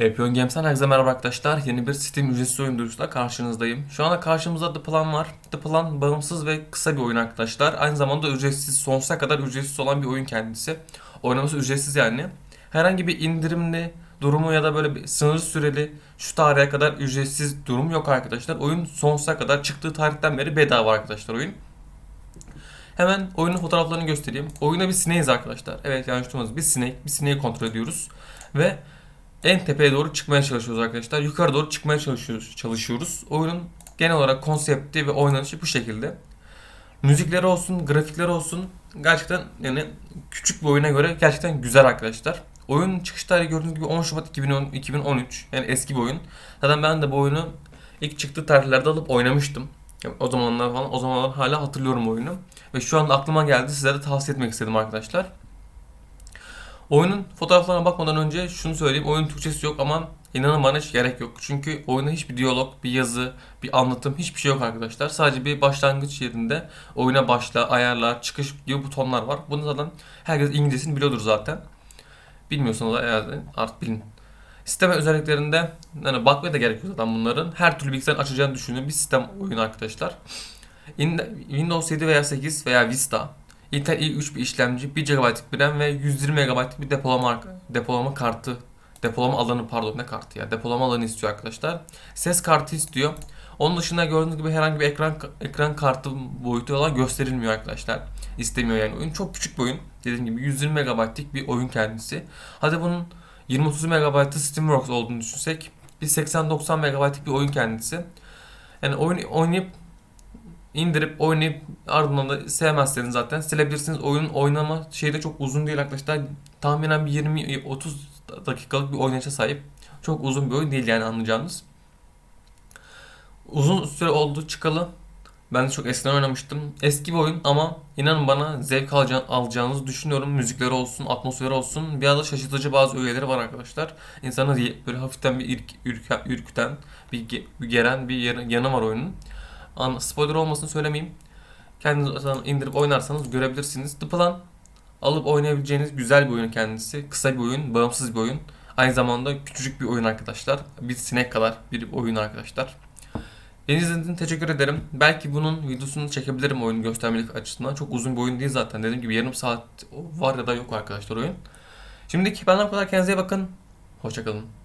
Epion Games'ten herkese merhaba arkadaşlar. Yeni bir Steam ücretsiz oyun duyurusuyla karşınızdayım. Şu anda karşımızda The Plan var. The Plan bağımsız ve kısa bir oyun arkadaşlar. Aynı zamanda ücretsiz, sonsuza kadar ücretsiz olan bir oyun kendisi. Oynaması ücretsiz yani. Herhangi bir indirimli durumu ya da böyle bir sınırlı süreli şu tarihe kadar ücretsiz durum yok arkadaşlar. Oyun sonsuza kadar çıktığı tarihten beri bedava arkadaşlar oyun. Hemen oyunun fotoğraflarını göstereyim. Oyuna bir sineğiz arkadaşlar. Evet yanlış duymadınız. Bir sinek. Bir sineği kontrol ediyoruz. Ve en tepeye doğru çıkmaya çalışıyoruz arkadaşlar. Yukarı doğru çıkmaya çalışıyoruz. çalışıyoruz. Oyunun genel olarak konsepti ve oynanışı bu şekilde. Müzikleri olsun, grafikleri olsun gerçekten yani küçük bir oyuna göre gerçekten güzel arkadaşlar. Oyun çıkış tarihi gördüğünüz gibi 10 Şubat 2010, 2013 yani eski bir oyun. Zaten ben de bu oyunu ilk çıktığı tarihlerde alıp oynamıştım. O zamanlar falan o zamanlar hala hatırlıyorum oyunu. Ve şu anda aklıma geldi size de tavsiye etmek istedim arkadaşlar. Oyunun fotoğraflarına bakmadan önce şunu söyleyeyim. Oyun Türkçesi yok ama inanın bana hiç gerek yok. Çünkü oyunda hiçbir diyalog, bir yazı, bir anlatım hiçbir şey yok arkadaşlar. Sadece bir başlangıç yerinde oyuna başla, ayarlar, çıkış gibi butonlar var. Bunu zaten herkes İngilizcesini biliyordur zaten. Bilmiyorsanız yani artık bilin. Sistem özelliklerinde yani bakmaya da gerek yok zaten bunların. Her türlü bilgisayar açacağını düşündüğüm bir sistem oyunu arkadaşlar. In- Windows 7 veya 8 veya Vista Intel i3 bir işlemci, 1 GB'lık bir RAM ve 120 MB'lık bir depolama depolama kartı, depolama alanı pardon ne kartı ya, depolama alanı istiyor arkadaşlar. Ses kartı istiyor. Onun dışında gördüğünüz gibi herhangi bir ekran ekran kartı boyutu olan gösterilmiyor arkadaşlar. İstemiyor yani oyun. Çok küçük bir oyun. Dediğim gibi 120 MB'lık bir oyun kendisi. Hadi bunun 20-30 MB'ı Steamworks olduğunu düşünsek bir 80-90 MB'lık bir oyun kendisi. Yani oyun oynayıp indirip oynayıp ardından da sevmezseniz zaten silebilirsiniz. Oyunun oynama şeyi de çok uzun değil arkadaşlar. Tahminen bir 20-30 dakikalık bir oynayışa sahip. Çok uzun bir oyun değil yani anlayacağınız. Uzun süre oldu çıkalı. Ben de çok eskiden oynamıştım. Eski bir oyun ama inanın bana zevk alacağını, alacağınızı düşünüyorum. Müzikleri olsun, atmosferi olsun. Biraz da şaşırtıcı bazı öğeleri var arkadaşlar. İnsanı böyle hafiften bir irk, ürke, ürküten, bir, bir geren bir yanı var oyunun. Spoiler olmasını söylemeyeyim. Kendiniz indirip oynarsanız görebilirsiniz. The Plan alıp oynayabileceğiniz güzel bir oyun kendisi. Kısa bir oyun, bağımsız bir oyun. Aynı zamanda küçücük bir oyun arkadaşlar. Bir sinek kadar bir oyun arkadaşlar. Beni izlediğiniz için teşekkür ederim. Belki bunun videosunu çekebilirim oyunu göstermelik açısından. Çok uzun bir oyun değil zaten. Dediğim gibi yarım saat var ya da yok arkadaşlar oyun. Şimdiki benden bu kadar. Kendinize iyi bakın. Hoşçakalın.